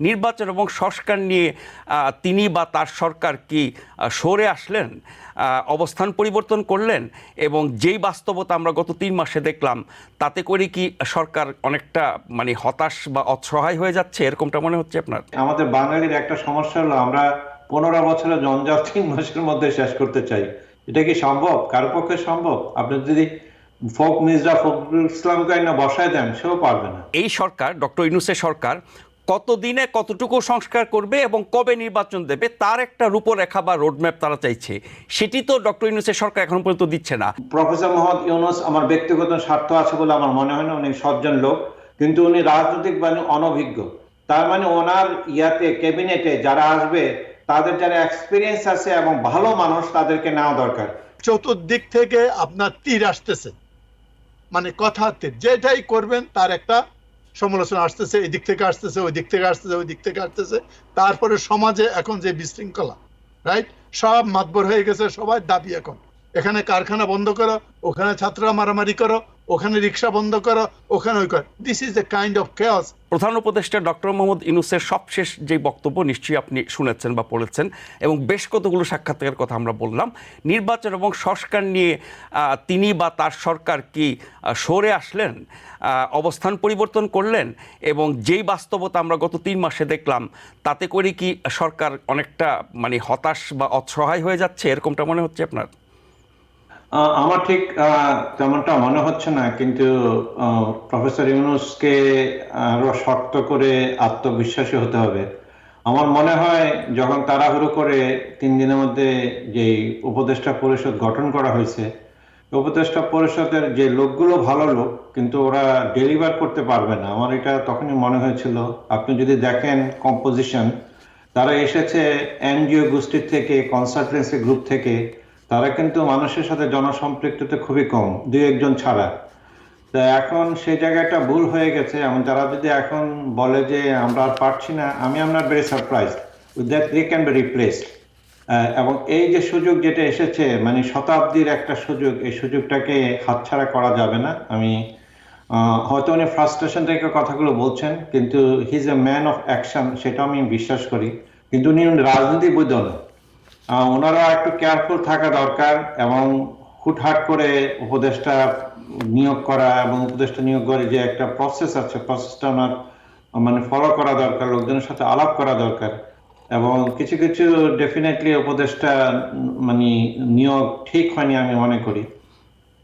নির্বাচন এবং সংস্কার নিয়ে আহ, তিনি বা তার সরকার কি সরে আসলেন আহ, অবস্থান পরিবর্তন করলেন এবং যেই বাস্তবতা আমরা গত তিন মাসে দেখলাম তাতে করে কি সরকার অনেকটা মানে হতাশ বা অসহায় হয়ে যাচ্ছে? এরকমটা মনে হচ্ছে আপনার? আমাদের বাঙালির একটা সমস্যা হলো আমরা পনেরো বছরের জঞ্জাল তিন মাসের মধ্যে শেষ করতে চাই। এটা কি সম্ভব? কার পক্ষে সম্ভব? আপনি যদি ফোক মির্জা ফখরুল ইসলামকে না বসায় দেন সেও পারবে না। এই সরকার ডক্টর ইউনুসের সরকার কতদিনে কতটুকু সংস্কার করবে এবং কবে নির্বাচন দেবে তার একটা রূপরেখা বা রোডম্যাপ তারা চাইছে। সেটি তো ডক্টর ইউনুসের সরকার এখন পর্যন্ত দিচ্ছে না। প্রফেসর মোহাম্মদ ইউনুস আমার ব্যক্তিগত স্বার্থ আছে বলে আমার মনে হয় না উনি সজ্জন লোক। কিন্তু উনি রাজনৈতিক মানে অনভিজ্ঞ। তার মানে ওনার ইয়াতে ক্যাবিনেটে যারা আসবে তাদের যারা এক্সপিরিয়েন্স আছে এবং ভালো মানুষ তাদেরকে নেওয়া দরকার। চতুর্দিক থেকে আপনার তীর আসতেছে। মানে কথা তীর যেটাই করবেন তার একটা সমালোচনা আসতেছে এদিক দিক থেকে আসতেছে, ওই দিক থেকে আসতেছে, ওই দিক থেকে আসতেছে। তারপরে সমাজে এখন যে বিশৃঙ্খলা রাইট সব মাতবর হয়ে গেছে, সবাই দাবি এখন। এখানে কারখানা বন্ধ করো, ওখানে ছাত্ররা মারামারি করো ওখানে রিক্সা বন্ধ করো, ওখানে ওই করো। This is the kind of chaos প্রধান উপদেষ্টা ডক্টর মোহাম্মদ ইউনুসের সবশেষ যে বক্তব্য নিশ্চয়ই আপনি শুনেছেন বা পড়েছেন, এবং বেশ কতগুলো সাক্ষাৎকারের কথা আমরা বললাম। নির্বাচন এবং সংস্কার নিয়ে তিনি বা তার সরকার কি সরে আসলেন অবস্থান পরিবর্তন করলেন, এবং যেই বাস্তবতা আমরা গত তিন মাসে দেখলাম, তাতে করে কি সরকার অনেকটা মানে হতাশ বা অসহায় হয়ে যাচ্ছে, এরকমটা মনে হচ্ছে আপনার? আমার ঠিক তেমনটা মনে হচ্ছে না, কিন্তু প্রফেসর ইউনুসকে, আরও শক্ত করে আত্মবিশ্বাসী হতে হবে। আমার মনে হয়, যখন তাড়াহুড়ো করে তিন দিনের মধ্যে যে উপদেষ্টা পরিষদ গঠন করা হয়েছে, উপদেষ্টা পরিষদের যে লোকগুলো ভালো লোক, কিন্তু ওরা ডেলিভার করতে পারবে না। আমার এটা তখনই মনে হয়েছিল। আপনি যদি দেখেন কম্পোজিশন তারা এসেছে এনজিও গোষ্ঠীর থেকে কনসালটেন্সি গ্রুপ থেকে তারা কিন্তু মানুষের সাথে জনসম্পৃক্ততা খুবই কম দুই একজন ছাড়া। তো এখন সেই জায়গাটা ভুল হয়ে গেছে এবং তারা যদি এখন বলে যে আমরা আর পারছি না আমি আপনার very surprise that they can be replaced এবং এই যে সুযোগ যেটা এসেছে মানে শতাব্দীর একটা সুযোগ এই সুযোগটাকে হাতছাড়া করা যাবে না। আমি হয়তো উনি ফ্রাস্ট্রেশন থেকে কথাগুলো বলছেন কিন্তু he is a man of action সেটা আমি বিশ্বাস করি। কিন্তু উনি রাজনীতিবিদ না। আহ, ওনারা একটু কেয়ারফুল থাকা দরকার এবং হুটহাট করে উপদেষ্টা নিয়োগ করা এবং উপদেষ্টা নিয়োগ করে যে একটা প্রসেস আছে প্রসেসটা ওনার মানে ফলো করা দরকার, লোকজনের সাথে আলাপ করা দরকার এবং কিছু কিছু ডেফিনেটলি উপদেষ্টা মানে নিয়োগ ঠিক হয়নি আমি মনে করি।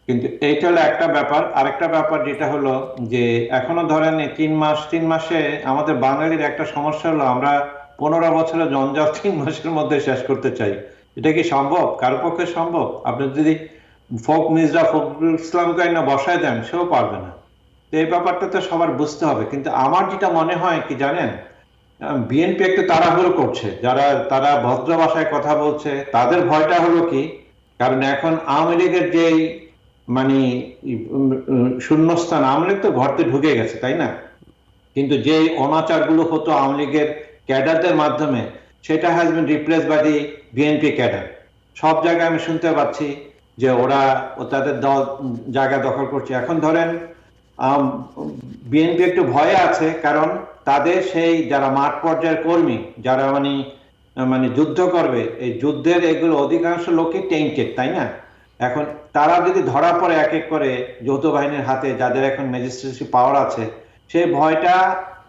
কিন্তু এইটা হলো একটা ব্যাপার। আরেকটা ব্যাপার যেটা হলো যে এখনও ধরেন তিন মাস, তিন মাসে আমাদের বাঙালির একটা সমস্যা হলো আমরা পনেরো বছরের জঞ্জাল তিন মাসের মধ্যে শেষ করতে চাই। এটা কি সম্ভব? কার পক্ষে সম্ভব? আপনি যদি ফোক মির্জা ফখরুল ইসলামকে না বসায় দেন, সেও পারবে না। তো এই ব্যাপারটা তো সবার বুঝতে হবে। কিন্তু আমার যেটা মনে হয়, কি জানেন? বিএনপি একটু তাড়াহুড়ো করছে। যারা, তারা ভদ্র ভাষায় কথা বলছে, তাদের ভয়টা হলো কি? কারণ এখন আওয়ামী লীগের যেই মানে শূন্যস্থান, আওয়ামী লীগ তো ঘরতে ঢুকে গেছে, তাই না? কিন্তু যে অনাচারগুলো হতো আওয়ামী লীগের ক্যাডারদের মাধ্যমে, সেটা has been replace by the BNP cadre. সব জায়গায় আমি শুনতে পাচ্ছি যে ওরা ও তাদের দল, জায়গা দখল করছে। এখন ধরেন বিএনপি একটু ভয়ে আছে কারণ তাদের সেই যারা মাঠ পর্যায়ের কর্মী, যারা মানে মানে যুদ্ধ করবে, এই যুদ্ধের এগুলো অধিকাংশ লোকই টেন্টেড তাই না? এখন তারা যদি ধরা পড়ে এক এক করে যৌথ বাহিনীর হাতে, যাদের এখন ম্যাজিস্ট্রেসি পাওয়ার আছে, সেই ভয়টা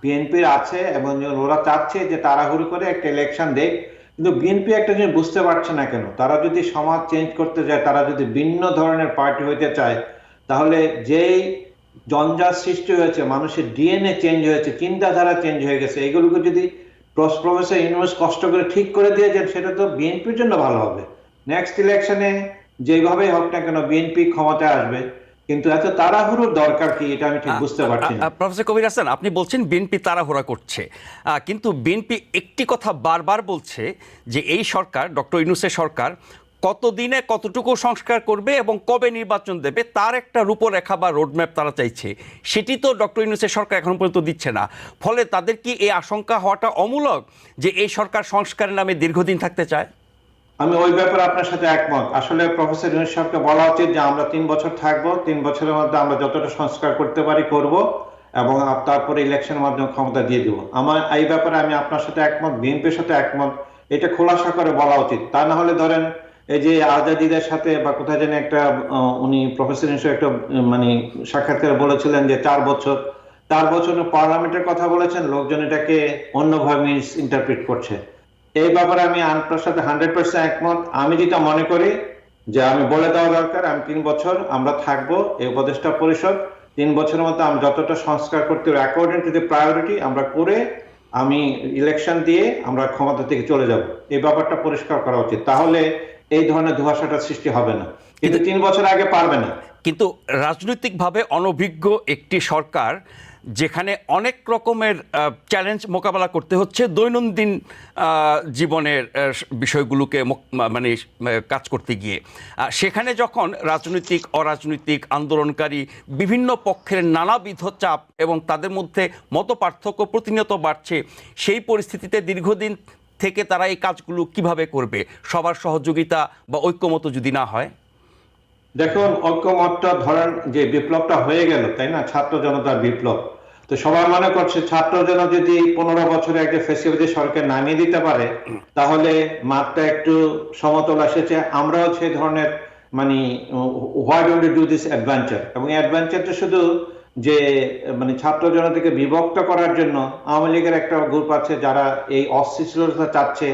বিএনপির আছে এবং ওরা চাচ্ছে যে তাড়াহুড়ো করে একটা ইলেকশন দেখ, কিন্তু বিএনপি একটা জিনিস বুঝতে পারছে না কেন? তারা যদি সমাজ চেঞ্জ করতে যায় তারা যদি ভিন্ন ধরনের পার্টি হইতে চায়, তাহলে যেই জঞ্জাল সৃষ্টি হয়েছে, মানুষের ডিএনএ চেঞ্জ হয়েছে, চিন্তাধারা চেঞ্জ হয়ে গেছে, এগুলোকে যদি প্রফেসর ইউনিভার্স কষ্ট করে ঠিক করে দিয়ে যান, সেটা তো বিএনপির জন্য ভালো হবে। নেক্সট ইলেকশনে যেভাবে হোক না কেন বিএনপি ক্ষমতায় আসবে। কিন্তু এত তাড়াহুড়োর দরকার কি এটা আমি ঠিক বুঝতে পারছি না। প্রফেসর কবির হাসান আপনি বলছেন বিএনপি তাড়াহুড়া করছে। কিন্তু বিএনপি একটি কথা বারবার বলছে যে এই সরকার ডক্টর ইউনুসের সরকার কতদিনে কতটুকু সংস্কার করবে এবং কবে নির্বাচন দেবে তার একটা রূপরেখা বা রোডম্যাপ তারা চাইছে। সেটি তো ডক্টর ইউনুসের সরকার এখন পর্যন্ত দিচ্ছে না। ফলে তাদের কি এই আশঙ্কা হওয়াটা অমূলক যে এই সরকার সংস্কারের নামে দীর্ঘদিন থাকতে চায়? আমি ওই ব্যাপারে আপনার সাথে একমত। আসলে প্রফেসর ইউনুস সাহেবকে বলা উচিত যে আমরা তিন বছর থাকব, তিন বছরের মধ্যে আমরা যতটা সংস্কার করতে পারি করব এবং তারপরে ইলেকশনের মাধ্যমে ক্ষমতা দিয়ে দিব। আমার এই ব্যাপারে আমি আপনার সাথে একমত, বিএনপির সাথে একমত, এটা খোলাসা করে বলা উচিত। তা না হলে ধরেন এই যে আজাদিদের সাথে বা কোথায় যেন একটা উনি প্রফেসর হিসেবে একটা মানে সাক্ষাৎকারে বলেছিলেন যে চার বছর চার বছর পার্লামেন্টের কথা বলেছেন, লোকজন এটাকে অন্যভাবে ইন্টারপ্রিট করছে। এই ব্যাপারে আমি আপনার সাথে হান্ড্রেড পার্সেন্ট একমত। আমি যেটা মনে করি যে আমি বলে দেওয়া দরকার আমি তিন বছর আমরা থাকব এই উপদেষ্টা পরিষদ। তিন বছরের মধ্যে আমি যতটা সংস্কার করতে হবে অ্যাকর্ডিং টু দি প্রায়োরিটি আমরা করে আমি ইলেকশন দিয়ে আমরা ক্ষমতা থেকে চলে যাব। এই ব্যাপারটা পরিষ্কার করা উচিত। তাহলে এই ধরনের ধোঁয়াশাটা সৃষ্টি হবে না। কিন্তু তিন বছর আগে পারবে না। কিন্তু রাজনৈতিকভাবে অনভিজ্ঞ একটি সরকার যেখানে অনেক রকমের চ্যালেঞ্জ মোকাবেলা করতে হচ্ছে দৈনন্দিন জীবনের বিষয়গুলোকে মানে কাজ করতে গিয়ে। সেখানে যখন রাজনৈতিক, অরাজনৈতিক, আন্দোলনকারী বিভিন্ন পক্ষের নানাবিধ চাপ এবং তাদের মধ্যে মত পার্থক্য প্রতিনিয়ত বাড়ছে, সেই পরিস্থিতিতে দীর্ঘদিন থেকে তারা এই কাজগুলো কীভাবে করবে? সবার সহযোগিতা বা ঐক্যমত যদি না হয়? দেখুন, ঐক্যমতটা ধরেন যে বিপ্লবটা হয়ে গেল, তাই না? ছাত্র জনতার বিপ্লব। তো সবাই মনে করছে ছাত্র জন যদি পনেরো বছরে একটা ফেসিলিটি সরকার নামিয়ে দিতে পারে, তাহলে মাঠটা একটু সমতল এসেছে। আমরাও সেই ধরনের মানে why don't do this adventure এবং অ্যাডভেঞ্চারটা শুধু যে মানে ছাত্র জনতাকে বিভক্ত করার জন্য আওয়ামী লীগের একটা গ্রুপ আছে যারা এই অস্থিতিশীলতা চাচ্ছে,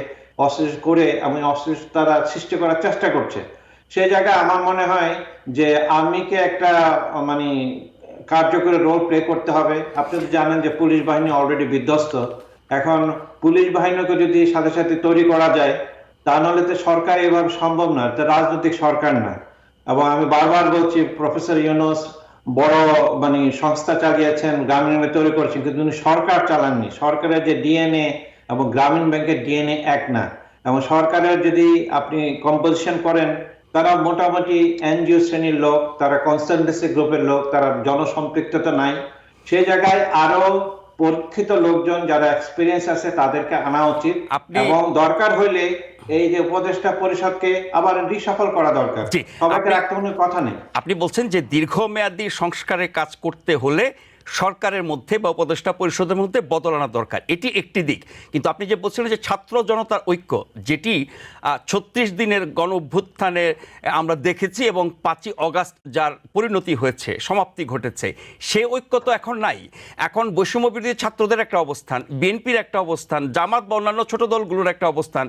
অস্থিতিশীল করে এবং অস্থিতিশীলতা সৃষ্টি করার চেষ্টা করছে। সেই জায়গায় আমার মনে হয় যে আর্মিকে একটা মানে কার্যকরী রোল প্লে করতে হবে। আপনি তো জানেন যে পুলিশ বাহিনী অলরেডি বিধ্বস্ত। এখন পুলিশ বাহিনীকে যদি সাথে সাথে তৈরি করা যায়, তা নাহলে তো সরকার এভাবে সম্ভব না এটা রাজনৈতিক সরকার না এবং আমি বারবার বলছি প্রফেসর ইউনুস বড় মানে সংস্থা চালিয়েছেন, গ্রামীণ ব্যাংক তৈরি করেছেন, কিন্তু উনি সরকার চালাননি। সরকারের যে ডিএনএ এবং গ্রামীণ ব্যাংকের ডিএনএ এক না। এবং সরকারের যদি আপনি কম্পোজিশন করেন তারা মোটামুটি এনজিও শ্রেণির লোক তারা কনসালটেন্সি গ্রুপের লোক তারা জনসম্পৃক্ততা নাই। সেই জায়গায় আরও পরীক্ষিত লোকজন যারা এক্সপিরিয়েন্স আছে তাদেরকে আনা উচিত। এবং দরকার হইলে এই যে উপদেষ্টা পরিষদকে আবার রিসাফল করা দরকার। সবাইকে রাখতে কোনো কথা নেই। আপনি বলছেন যে দীর্ঘমেয়াদী সংস্কারের কাজ করতে হলে সরকারের মধ্যে বা উপদেষ্টা পরিষদের মধ্যে বদল আনা দরকার। এটি একটি দিক। কিন্তু আপনি যে বলছিলেন যে ছাত্র জনতার ঐক্য, যেটি ছত্রিশ দিনের গণ অভ্যুত্থানে আমরা দেখেছি এবং পাঁচই অগাস্ট যার পরিণতি হয়েছে, সমাপ্তি ঘটেছে, সে ঐক্য তো এখন নাই। এখন বৈষম্য বিরোধী ছাত্রদের একটা অবস্থান, বিএনপির একটা অবস্থান, জামাত বা অন্যান্য ছোট দলগুলোর একটা অবস্থান,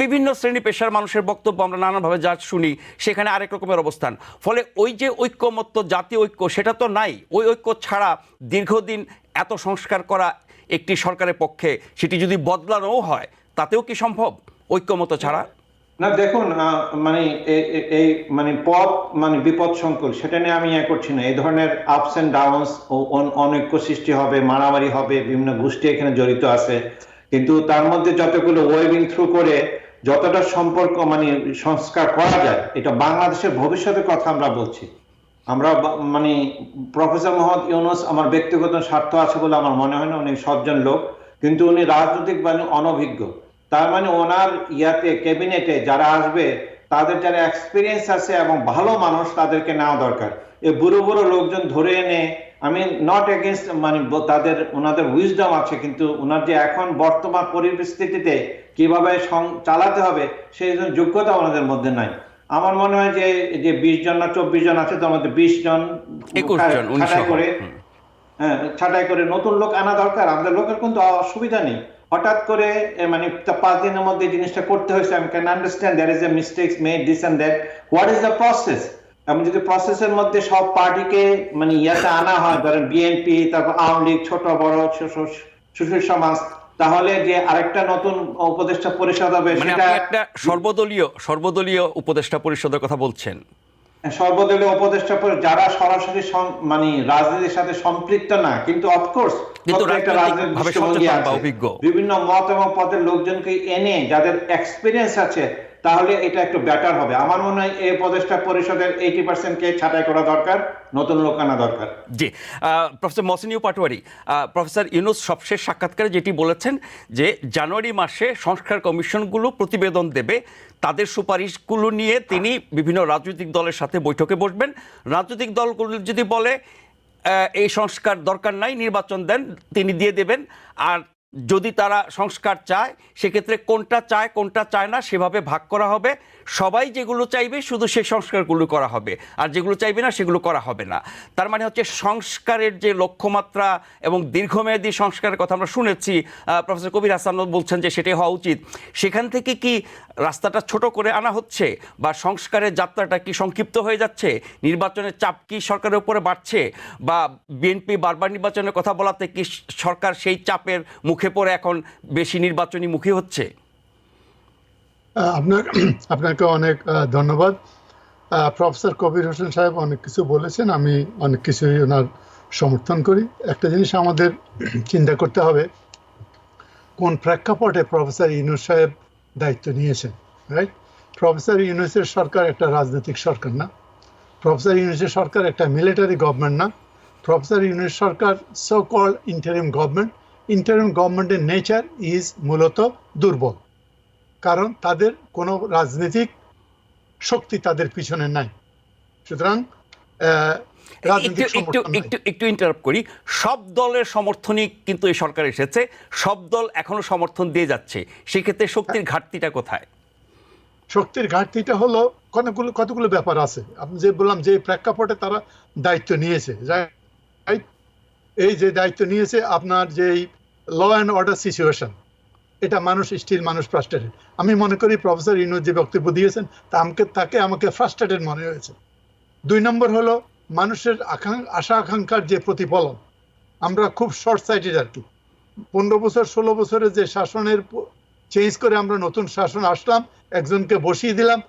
বিভিন্ন শ্রেণি পেশার মানুষের বক্তব্য আমরা নানানভাবে যা শুনি, সেখানে আরেক রকমের অবস্থান। ফলে ওই যে ঐক্যমত্য, জাতীয় ঐক্য, সেটা তো নাই। ওই ঐক্য ছাড়া দীর্ঘদিন এত সংস্কার করা একটি সরকারের পক্ষে সেটি যদি বদলানোও হয়, তাতেও কি সম্ভব? ঐক্যমত ছাড়া? না, দেখুন মানে এই মানে পথ মানে বিপদ সংকুল, সেটা নিয়ে আমি ইয়ে করছি না। এই ধরনের আপস এন্ড ডাউনস অনৈক্য সৃষ্টি হবে, মারামারি হবে, বিভিন্ন গোষ্ঠী এখানে জড়িত আছে। কিন্তু তার মধ্যে যতগুলো ওয়েবিং থ্রু করে যতটা সম্পর্ক মানে সংস্কার করা যায়, এটা বাংলাদেশের ভবিষ্যতের কথা আমরা বলছি। আমরা মানে প্রফেসর মোহাম্মদ ইউনুস আমার ব্যক্তিগত স্বার্থ আছে বলে আমার মনে হয় না, উনি সজ্জন লোক। কিন্তু উনি রাজনৈতিক মানে অনভিজ্ঞ। তার মানে ওনার ইয়াতে, ক্যাবিনেটে যারা আসবে, তাদের যারা এক্সপিরিয়েন্স আছে এবং ভালো মানুষ, তাদেরকে নেওয়া দরকার। এই বুড়ো বুড়ো লোকজন ধরে এনে, আমি নট এগেনস্ট মানে তাদের, ওনাদের উইজডম আছে, কিন্তু ওনার যে এখন বর্তমান পরিস্থিতিতে কীভাবে চালাতে হবে, সেই যোগ্যতা ওনাদের মধ্যে নাই। আমার মনে হয় যে যে বিশ জন না চব্বিশ জন আছে তার মধ্যে বিশ জন 21 জন, উনি ছাঁটাই করে। হ্যাঁ ছাঁটাই করে নতুন লোক আনা দরকার আমাদের লোকের কিন্তু অসুবিধা নেই। হঠাৎ করে মানে পাঁচ দিনের মধ্যে জিনিসটা করতে হয়েছে আমি can understand there is a mistakes made this and that what is the process এবং যদি প্রসেসের মধ্যে সব পার্টিকে মানে ইয়াতে আনা হয় ধরেন বিএনপি তারপর আওয়ামী লীগ ছোট বড় সুশীল সমাজ তাহলে যে আরেকটা নতুন উপদেষ্টা পরিষদ হবে মানে সেটা একটা সর্বদলীয় সর্বদলীয় উপদেষ্টা পরিষদের কথা বলছেন সর্বদলীয় উপদেষ্টা পরিষদ যারা সরাসরি মানে রাজনীতির সাথে সম্পৃক্ত না কিন্তু অফকোর্স। বিভিন্ন মত এবং পদের লোকজনকে এনে যাদের এক্সপিরিয়েন্স আছে তাহলে এটা একটু বেটার হবে। আমার মনে হয় এই উপদেষ্টা পরিষদের এইটি পার্সেন্টকে ছাঁটাই করা দরকার, নতুন লোক আনা দরকার। জি প্রফেসর মহসিনিউ পাটোয়ারি প্রফেসর ইউনুস সবশেষ সাক্ষাৎকারে যেটি বলেছেন যে জানুয়ারি মাসে সংস্কার কমিশনগুলো প্রতিবেদন দেবে, তাদের সুপারিশগুলো নিয়ে তিনি বিভিন্ন রাজনৈতিক দলের সাথে বৈঠকে বসবেন। রাজনৈতিক দলগুলো যদি বলে এই সংস্কার দরকার নাই, নির্বাচন দেন, তিনি দিয়ে দেবেন। আর যদি তারা সংস্কার চায়, সেক্ষেত্রে কোনটা চায় কোনটা চায় না, সেভাবে ভাগ করা হবে। সবাই যেগুলো চাইবে, শুধু সেই সংস্কারগুলো করা হবে। আর যেগুলো চাইবে না, সেগুলো করা হবে না। তার মানে হচ্ছে সংস্কারের যে লক্ষ্যমাত্রা এবং দীর্ঘমেয়াদী সংস্কারের কথা আমরা শুনেছি প্রফেসর কবির হাসান বলছেন যে সেটাই হওয়া উচিত। সেখান থেকে কি রাস্তাটা ছোট করে আনা হচ্ছে? বা সংস্কারের যাত্রাটা কি সংক্ষিপ্ত হয়ে যাচ্ছে? নির্বাচনের চাপ কি সরকারের উপরে বাড়ছে? বা বিএনপি বারবার নির্বাচনের কথা বলাতে কি সরকার সেই চাপের মুখে পড়ে এখন বেশি নির্বাচনী মুখী হচ্ছে? আপনার, আপনাকে অনেক ধন্যবাদ। প্রফেসর কবির হোসেন সাহেব অনেক কিছু বলেছেন, আমি অনেক কিছুই ওনার সমর্থন করি। একটা জিনিস আমাদের চিন্তা করতে হবে, কোন প্রেক্ষাপটে প্রফেসর ইউনুস সাহেব দায়িত্ব নিয়েছেন রাইট প্রফেসর ইউনুসের সরকার একটা রাজনৈতিক সরকার না। প্রফেসর ইউনুসের সরকার একটা মিলিটারি গভর্নমেন্ট না। প্রফেসর ইউনুস সরকার so call interim government interim গভর্নমেন্টের নেচার ইজ মূলত দুর্বল। কারণ তাদের কোনো রাজনৈতিক শক্তি তাদের পিছনে নাই। সুতরাং একটু একটু একটু ইন্টারাপ্ট করি। সব দলের সমর্থনই কিন্তু এই সরকার এসেছে। সব দল এখনও সমর্থন দিয়ে যাচ্ছে। সেক্ষেত্রে শক্তির ঘাটতিটা কোথায়? শক্তির ঘাটতিটা হলো কতগুলো কতগুলো ব্যাপার আছে? আপনি যে বললাম যে প্রেক্ষাপটে তারা দায়িত্ব নিয়েছে রাইট এই যে দায়িত্ব নিয়েছে আপনার যে ল অ্যান্ড অর্ডার সিচুয়েশন এটা মানুষ স্টিল মানুষ ফ্রাস্ট্রেটেড আমি মনে করি প্রফেসর ইনু যে বক্তব্য দিয়েছেন, তা আমাকে, তাকে আমাকে ফ্রাস্ট্রেটেড মনে হয়েছে। দুই নম্বর হলো মানুষের আশা আকাঙ্ক্ষার যে প্রতিফলন, আমরা খুব শর্ট সাইটেড আর কি। পনেরো বছর, ষোলো বছরের যে শাসনের চেঞ্জ করে আমরা নতুন শাসন আসলাম, একজনকে বসিয়ে দিলাম,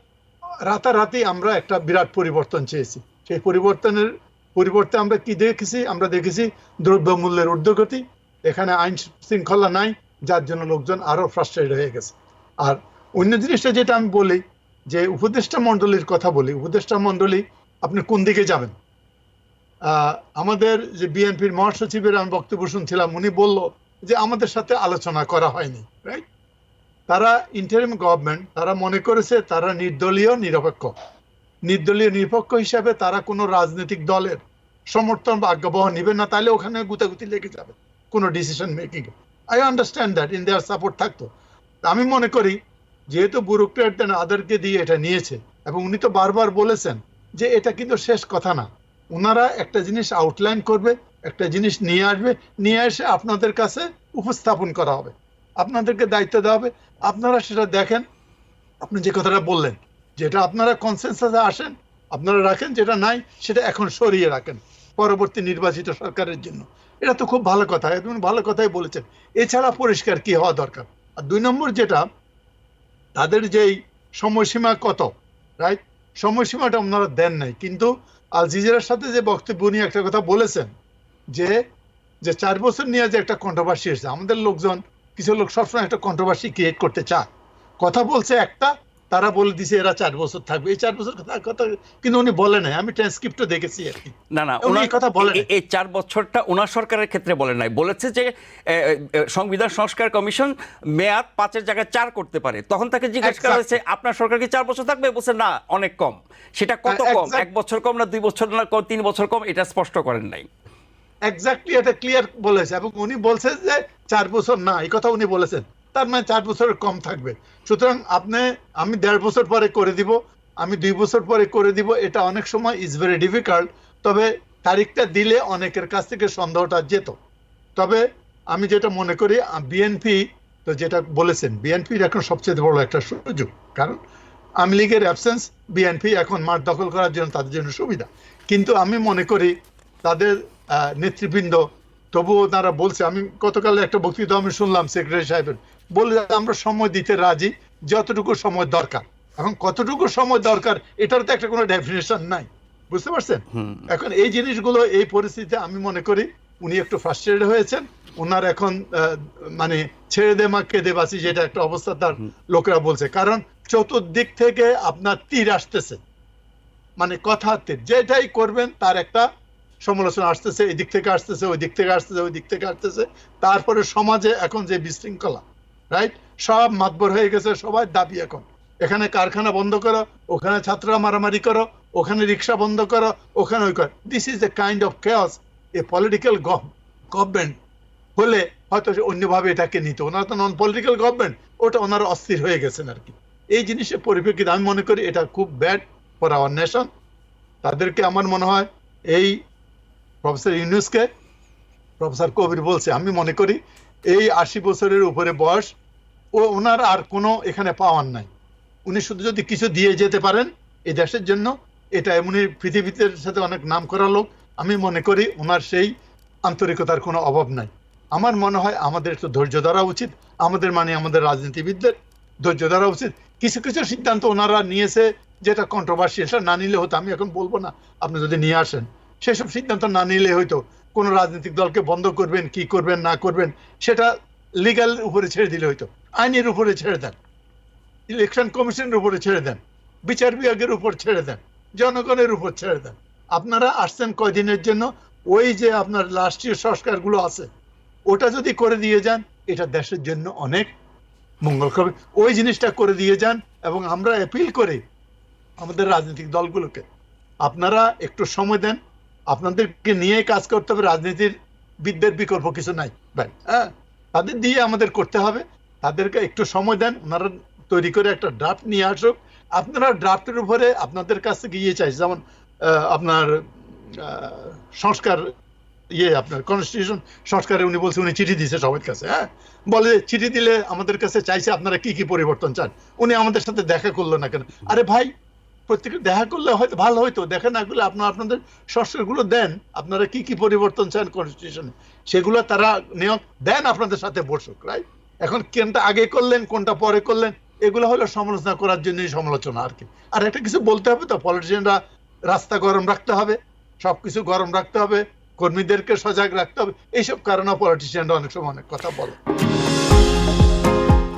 রাতারাতি আমরা একটা বিরাট পরিবর্তন চেয়েছি। সেই পরিবর্তনের পরিবর্তে আমরা কি দেখেছি? আমরা দেখেছি দ্রব্যমূল্যের ঊর্ধ্বগতি। এখানে আইন শৃঙ্খলা নাই, যার জন্য লোকজন আরও ফ্রাস্ট্রেটেড হয়ে গেছে। আর অন্য জিনিসটা যেটা আমি বলি, যে উপদেষ্টা মণ্ডলীর কথা বলি, উপদেষ্টা মণ্ডলী, আপনি কোন দিকে যাবেন? আমাদের যে বিএনপির মহাসচিবের আমি বক্তব্য শুনছিলাম, উনি বলল যে আমাদের সাথে আলোচনা করা হয়নি রাইট তারা ইন্টারিম গভর্নমেন্ট তারা মনে করেছে তারা নির্দলীয়, নিরপেক্ষ। নির্দলীয়, নিরপেক্ষ হিসাবে তারা কোনো রাজনৈতিক দলের সমর্থন বা আজ্ঞাবহ নেবে না, তাহলে ওখানে গুতাগুতি লেগে যাবে, কোনো decision making I understand that in their support থাকতো। আমি মনে করি, যেহেতু ব্যুরোক্রেট দেন আদারকে দিয়ে এটা নিয়েছে, এবং উনি তো বারবার বলেছেন যে এটা কিন্তু শেষ কথা না। ওনারা একটা জিনিস আউটলাইন করবে, একটা জিনিস নিয়ে আসবে, নিয়ে এসে আপনাদের কাছে উপস্থাপন করা হবে। আপনাদেরকে দায়িত্ব দেওয়া হবে। আপনারা সেটা দেখেন। আপনি যে কথাটা বললেন, যেটা আপনারা কনসেন্সাসে আসেন আপনারা রাখেন যেটা নাই, সেটা এখন সরিয়ে রাখেন পরবর্তী নির্বাচিত সরকারের জন্য। এটা তো খুব ভালো কথা, একদম ভালো কথাই বলেছেন। এছাড়া পরিষ্কার কি হওয়া দরকার? আর দুই নম্বর যেটা, তাদের যেই সময়সীমা কত রাইট সময়সীমাটা আপনারা দেন নাই। কিন্তু আল জিজেরার সাথে যে বক্তব্য উনি একটা কথা বলেছেন, যে যে চার বছর নিয়ে যে একটা কন্ট্রোভার্সি এসেছে, আমাদের লোকজন, কিছু লোক সবসময় একটা কন্ট্রোভার্সি ক্রিয়েট করতে চায়। কথা বলছে একটা তারা বলে দিছে এরা চার বছর থাকবে। এই চার বছর কথা কিন্তু উনি বলে নাই। আমি ট্রান্সক্রিপ্টও দেখেছি আর কি। না না উনি কথা বলেন। এ- এই চার বছরটা ওনার সরকারের ক্ষেত্রে বলেন নাই। বলেছে যে সংবিধান সংস্কার কমিশন মেয়াদ পাঁচের জায়গায় চার করতে পারে। তখন তাকে জিজ্ঞেস করা হয়েছে আপনার সরকার কি চার বছর থাকবে? বলছে না অনেক কম। সেটা কত হ্যাঁ, কম? এক বছর কম না দুই বছর না কম, তিন বছর কম? এটা স্পষ্ট করেন নাই। এক্স্যাক্টলি এটা ক্লিয়ার বলেছে। এবং উনি বলছেন যে চার বছর না এই কথা উনি বলেছেন। তার মানে চার বছরের কম থাকবে। সুতরাং আপনি, আমি দেড় বছর পরে করে দিব, আমি দুই বছর পরে করে দিব, এটা অনেক সময় ইজ ভেরি ডিফিকাল্ট তবে তারিখটা দিলে অনেকের কাছ থেকে সন্দেহটা যেত। তবে আমি যেটা মনে করি বিএনপি তো যেটা বলেছেন বিএনপির এখন সবচেয়ে বড় একটা সুযোগ। কারণ আওয়ামী লীগের অ্যাবসেন্স বিএনপি এখন মাঠ দখল করার জন্য তাদের জন্য সুবিধা। কিন্তু আমি মনে করি, তাদের নেতৃবৃন্দ, তবুও তারা বলছে, আমি গতকাল একটা বক্তৃতা আমি শুনলাম, সেক্রেটারি সাহেবের বলে আমরা সময় দিতে রাজি যতটুকু সময় দরকার। এখন কতটুকু সময় দরকার এটার তো একটা কোনো ডেফিনেশন নাই। বুঝতে পারছেন? এখন এই জিনিসগুলো এই পরিস্থিতিতে আমি মনে করি উনি একটু ফ্রাস্ট্রেটেড হয়েছেন। ওনার এখন মানে ছেড়ে দে মা কেঁদে বাসি যেটা একটা অবস্থা তার লোকেরা বলছে। কারণ চতুর্দিক থেকে আপনার তীর আসতেছে। মানে কথা তীর যেটাই করবেন তার একটা সমালোচনা আসতেছে এই দিক থেকে আসতেছে ওই দিক থেকে আসতেছে ওই দিক থেকে আসতেছে। তারপরে সমাজে এখন যে বিশৃঙ্খলা রাইট সব মাতবর হয়ে গেছে, সবাই দাবি এখন। এখানে কারখানা বন্ধ করো, ওখানে ছাত্ররা মারামারি করো, ওখানে রিক্সা বন্ধ করো, ওখানে ওই করো। This is the kind of chaos a political government হলে হয়তো অন্যভাবে এটাকে নিত। ওনারা তো নন পলিটিক্যাল গভর্নমেন্ট ওটা ওনারা অস্থির হয়ে গেছেন আর কি। এই জিনিসের পরিপ্রেক্ষিতে আমি মনে করি এটা খুব ব্যাড ফর আওয়ার নেশন তাদেরকে আমার মনে হয় এই প্রফেসর ইউনুসকে প্রফেসর কবির বলছে, আমি মনে করি এই আশি বছরের উপরে বয়স ও ওনার আর কোনো এখানে পাওয়ার নাই। উনি শুধু যদি কিছু দিয়ে যেতে পারেন, এই দেশের জন্য, এটা এমনি পৃথিবীতে সাথে অনেক নাম করা লোক, আমি মনে করি ওনার সেই আন্তরিকতার কোনো অভাব নাই। আমার মনে হয় আমাদের একটু ধৈর্য ধরা উচিত, আমাদের মানে আমাদের রাজনীতিবিদদের ধৈর্য ধরা উচিত। কিছু কিছু সিদ্ধান্ত ওনারা নিয়েছে যেটা কন্ট্রোভার্সি সেটা না নিলে হতো আমি এখন বলব না, আপনি যদি নিয়ে আসেন। সেসব সিদ্ধান্ত না নিলে হয়তো কোনো রাজনৈতিক দলকে বন্ধ করবেন, কি করবেন, না করবেন, সেটা লিগাল উপরে ছেড়ে দিলে হয়তো। আইনের উপরে ছেড়ে দেন। ইলেকশন কমিশনের উপরে ছেড়ে দেন। বিচার বিভাগের উপর ছেড়ে দেন। জনগণের উপর ছেড়ে দেন। আপনারা আসছেন কয়দিনের জন্য? ওই যে আপনার রাষ্ট্রীয় সংস্কারগুলো আছে, ওটা যদি করে দিয়ে যান, এটা দেশের জন্য অনেক মঙ্গল হবে। ওই জিনিসটা করে দিয়ে যান এবং আমরা অ্যাপিল করি আমাদের রাজনৈতিক দলগুলোকে। আপনারা একটু সময় দেন আপনাদেরকে নিয়ে কাজ করতে হবে, রাজনীতির বিদ্যের বিকল্প কিছু নাই হ্যাঁ? তাদের দিয়ে আমাদের করতে হবে। তাদেরকে একটু সময় দেন, ওনারা তৈরি করে একটা ড্রাফট নিয়ে আসুক। আপনারা ড্রাফটের উপরে আপনাদের কাছে গিয়ে চাই, যেমন আপনার সংস্কার ইয়ে আপনার কনস্টিটিউশন সংস্কারে উনি বলছে, উনি চিঠি দিয়েছে সবার কাছে হ্যাঁ? বলে চিঠি দিলে আমাদের কাছে চাইছে আপনারা কি কি পরিবর্তন চান। উনি আমাদের সাথে দেখা করল না কেন। আরে ভাই প্রত্যেকে দেখা করলে হয়তো ভালো হয়তো দেখা না করলে আপনারা আপনাদের সংস্কারগুলো দেন। আপনারা কি কি পরিবর্তন চান কনস্টিটিউশনে সেগুলো তারা নিয়োগ দেন আপনাদের সাথে বসুক রাইট এখন কোনটা আগে করলেন, কোনটা পরে করলেন, এগুলো হলো সমালোচনা করার জন্যই সমালোচনা আর কি। আর একটা কিছু বলতে হবে তো পলিটিশিয়ানরা রাস্তা গরম রাখতে হবে, সবকিছু গরম রাখতে হবে, কর্মীদেরকে সজাগ রাখতে হবে, এইসব কারণে পলিটিশিয়ানরা অনেক সময় অনেক কথা বলে।